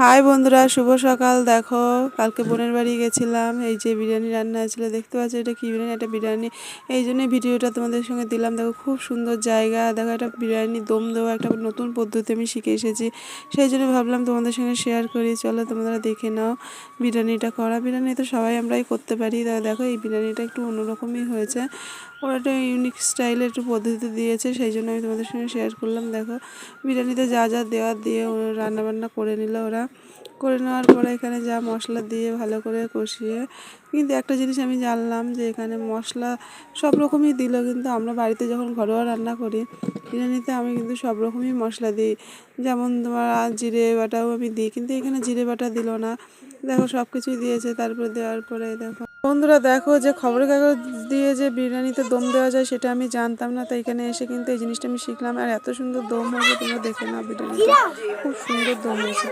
High বন্ধুরা, শুভ সকাল। দেখো, কালকে বোনের বাড়ি গেছিলাম। এই যে বিরিয়ানি রান্না হয়েছিল, দেখতে পাচ্ছ এটা কী বিরিয়ানি? একটা বিরিয়ানি। এই জন্য ভিডিওটা তোমাদের সঙ্গে দিলাম। দেখো, খুব সুন্দর জায়গা। দেখো একটা বিরিয়ানি দম দেওয়া একটা নতুন পদ্ধতি আমি শিখে এসেছি। সেই জন্য ভাবলাম তোমাদের সঙ্গে শেয়ার করি। চলো, তোমরা দেখে নাও বিরিয়ানিটা করা বিরিয়ানি তো সবাই আমরাই করতে পারি। দেখো, এই বিরিয়ানিটা একটু অন্যরকমই হয়েছে। ওরা একটা ইউনিক স্টাইলে একটু পদ্ধতি দিয়েছে, সেই জন্য আমি তোমাদের সঙ্গে শেয়ার করলাম। দেখো, বিরিয়ানিতে যা যা দেওয়া দিয়ে রান্নাবান্না করে নিল। ওরা করে নেওয়ার পরে এখানে যা মশলা দিয়ে ভালো করে কষিয়ে, কিন্তু একটা জিনিস আমি জানলাম যে এখানে মশলা সব রকমই দিল, কিন্তু আমরা বাড়িতে যখন ঘরোয়া রান্না করি, বিরিয়ানিতে আমি কিন্তু সব রকমই মশলা দিই। যেমন তোমার জিরে বাটাও আমি দিই, কিন্তু এখানে জিরে বাটা দিল না। দেখো সব কিছুই দিয়েছে, তারপর দেওয়ার পরে দেখো। বন্ধুরা দেখো যে খবরের কাগজ দিয়ে যে বিরিয়ানিতে দম দেওয়া যায় সেটা আমি জানতাম না তাই এখানে এসে কিন্তু এই জিনিসটা আমি শিখলাম। আর এত সুন্দর দম হয়েছে, তোমরা দেখে না বিরিয়ানিটা খুব সুন্দর দম হয়েছে।